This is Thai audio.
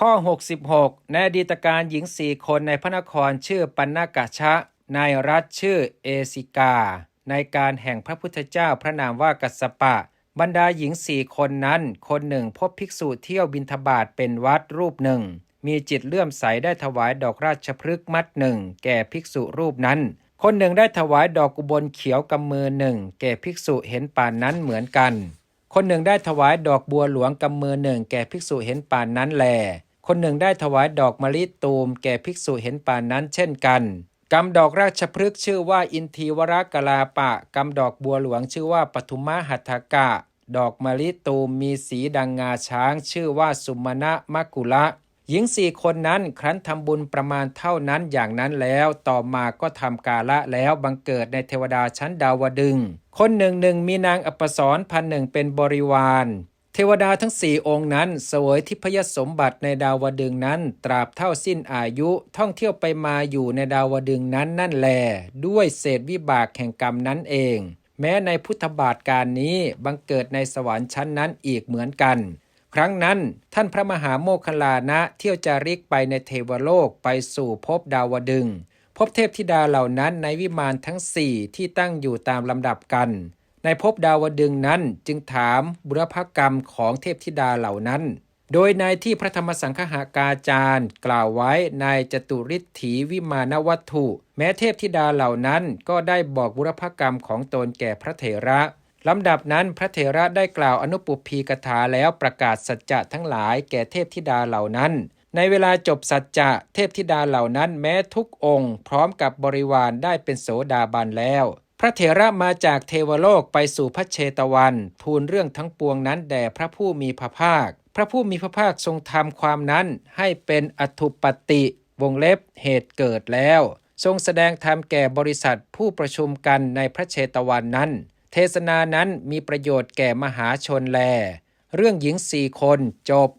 ข้อ 66 ในอดีตการหญิงสี่คนในพระนครชื่อปันนากะชะ ในรัฐชื่อเอซิกา ในการแห่งพระพุทธเจ้าพระนามว่ากัสสปะ บรรดาหญิงสี่คนนั้น คนหนึ่งพบภิกษุเที่ยวบินทบาทเป็นวัดรูปหนึ่ง มีจิตเลื่อมใสได้ถวายดอกราชพฤกษ์มัดหนึ่ง แก่ภิกษุรูปนั้น คนหนึ่งได้ถวายดอกกุบลเขียวกำมือหนึ่ง แก่ภิกษุเห็นป่านนั้นเหมือนกัน คนหนึ่งได้ถวายดอกบัวหลวงกำมือหนึ่ง แก่ภิกษุเห็นป่านนั้นแล คนหนึ่งได้ถวายดอกมะลิตูมแก่ภิกษุเห็นป่านนั้นเช่นกันกำดอกราชพฤกษ์ชื่อว่าอินทีวรกลาปะกำดอกบัวหลวงชื่อว่าปทุมหัตถกะ ดอกมะลิตูมมีสีดังงาช้าง ชื่อว่าสุมาณะมกุละหญิงสี่คนนั้นครั้นทำบุญประมาณเท่านั้นอย่างนั้นแล้วต่อมาก็ทำกาละแล้วบังเกิดในเทวดาชั้นดาวดึง คนหนึ่งหนึ่งมีนางอัปสรพันหนึ่งเป็นบริวาร เทวดาทั้งสี่องค์นั้นเสวยทิพยสมบัติในดาวดึงนั้น ตราบเท่าสิ้นอายุท่องเที่ยวไปมาอยู่ในดาวดึงนั้นนั่นแล ด้วยเศษวิบากแห่งกรรมนั้นเอง แม้ในพุทธบาทการนี้บังเกิดในสวรรค์ชั้นนั้นอีกเหมือนกัน ครั้งนั้นท่านพระมหาโมคคัลลานะเที่ยวจาริกไปในเทวโลกไปสู่ภพดาวดึงพบเทพธิดาเหล่านั้นในวิมานทั้งสี่ที่ตั้งอยู่ตามลำดับกัน ในภพดาวดึงนั้นจึงถามบุรพกรรมของเทพธิดาเหล่านั้น โดยในที่พระธรรมสังฆากาจารย์กล่าวไว้ในจตุริถีวิมานวัตถุ แม้เทพธิดาเหล่านั้นก็ได้บอกบุรพกรรมของตนแก่พระเถระลำดับนั้นพระเถระได้กล่าวอนุปุพีกถาแล้วประกาศสัจจะทั้งหลายแก่เทพธิดาเหล่านั้น ในเวลาจบสัจจะเทพธิดาเหล่านั้นแม้ทุกองค์ พร้อมกับบริวารได้เป็นโสดาบันแล้ว พระเถระมาจากเทวโลกไปสู่พระเชตวัน ทูลเรื่องทั้งปวงนั้นแด่พระผู้มีพระภาค พระผู้มีพระภาคทรงทำความนั้นให้เป็นอทุปติวงเล็บเหตุเกิดแล้ว ทรงแสดงธรรมแก่บริษัทผู้ประชุมกันในพระเชตวันนั้น เทศนานั้นมีประโยชน์แก่มหาชนแล เรื่องหญิงสี่คนจบ